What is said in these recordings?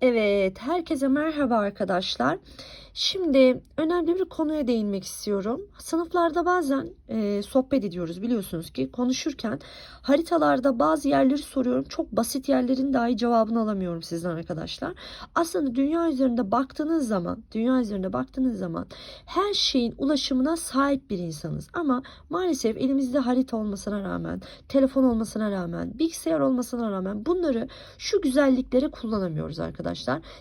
Evet, herkese merhaba arkadaşlar. Şimdi önemli bir konuya değinmek istiyorum. Sınıflarda bazen e, sohbet ediyoruz biliyorsunuz ki konuşurken haritalarda bazı yerleri soruyorum. Çok basit yerlerin dahi cevabını alamıyorum sizden arkadaşlar. Aslında dünya üzerinde baktığınız zaman, dünya üzerinde baktığınız zaman her şeyin ulaşımına sahip bir insanız. Ama maalesef elimizde harita olmasına rağmen, telefon olmasına rağmen, bilgisayar olmasına rağmen bunları şu güzellikleri kullanamıyoruz arkadaşlar.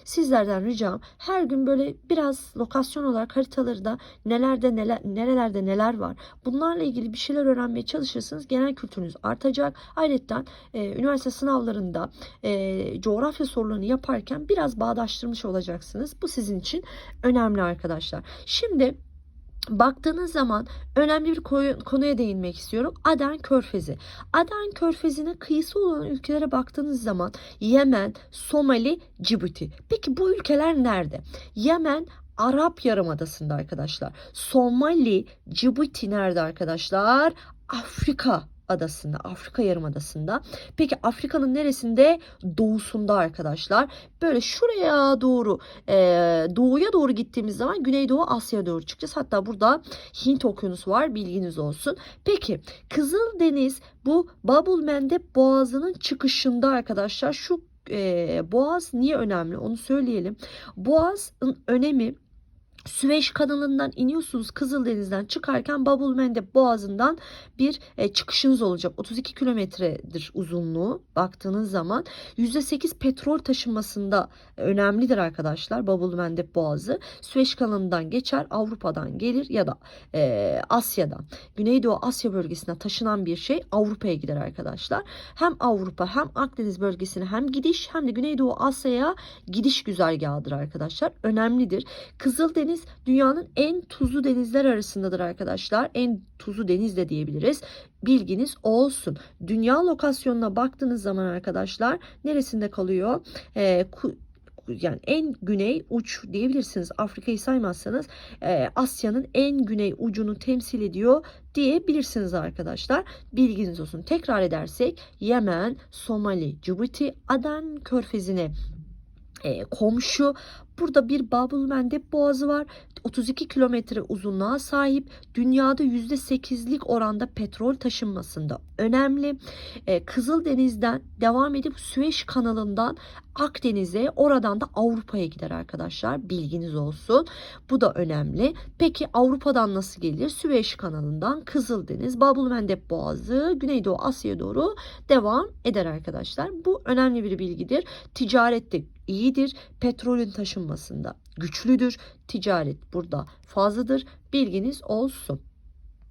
Sizlerden ricam her gün böyle biraz lokasyon olarak haritaları da nelerde neler nerelerde neler var. Bunlarla ilgili bir şeyler öğrenmeye çalışırsanız genel kültürünüz artacak. Ayrıca e, üniversite sınavlarında e, coğrafya sorularını yaparken biraz bağdaştırmış olacaksınız. Bu sizin için önemli arkadaşlar. Şimdi Baktığınız zaman önemli bir konuya değinmek istiyorum. Aden Körfezi. Aden Körfezi'ne kıyısı olan ülkelere baktığınız zaman Yemen, Somali, Cibuti. Peki bu ülkeler nerede? Yemen Arap Yarımadası'nda arkadaşlar. Somali, Cibuti nerede arkadaşlar? Afrika adasında, Afrika Yarımadası'nda. Peki Afrika'nın neresinde? Doğusunda arkadaşlar. Böyle şuraya doğru, e, doğuya doğru gittiğimiz zaman Güneydoğu Asya'ya doğru çıkacağız. Hatta burada Hint Okyanusu var bilginiz olsun. Peki Kızıldeniz bu Babul Mendeb Boğazı'nın çıkışında arkadaşlar. Şu e, boğaz niye önemli onu söyleyelim. Boğazın önemi Süveyş kanalından iniyorsunuz Kızıldeniz'den çıkarken Babul Mendeb Boğazı'ndan bir e, çıkışınız olacak. 32 kilometredir uzunluğu baktığınız zaman. %8 petrol taşınmasında önemlidir arkadaşlar Babul Mendeb Boğazı. Süveyş kanalından geçer Avrupa'dan gelir ya da e, Asya'dan. Güneydoğu Asya bölgesine taşınan bir şey Avrupa'ya gider arkadaşlar. Hem Avrupa hem Akdeniz bölgesine hem gidiş hem de Güneydoğu Asya'ya gidiş güzergahıdır arkadaşlar. Önemlidir. Kızıldeniz dünyanın en tuzlu denizler arasındadır arkadaşlar. En tuzlu deniz de diyebiliriz. Bilginiz olsun. Dünya lokasyonuna baktığınız zaman arkadaşlar neresinde kalıyor? Ee, yani en güney uç diyebilirsiniz. Afrika'yı saymazsanız e, Asya'nın en güney ucunu temsil ediyor diyebilirsiniz arkadaşlar. Bilginiz olsun. Tekrar edersek Yemen, Somali, Cibuti, Aden körfezine e, komşu. Burada bir Babul Mendeb Boğazı var. 32 kilometre uzunluğa sahip. Dünyada %8'lik oranda petrol taşınmasında önemli. E, Kızıldeniz'den devam edip Süveyş kanalından Akdeniz'e oradan da Avrupa'ya gider arkadaşlar. Bilginiz olsun. Bu da önemli. Peki Avrupa'dan nasıl gelir? Süveyş kanalından Kızıldeniz, Babul Mendeb Boğazı, Güneydoğu Asya'ya doğru devam eder arkadaşlar. Bu önemli bir bilgidir. Ticarette iyidir. Petrolün taşınmasında güçlüdür. Ticaret burada fazladır. Bilginiz olsun.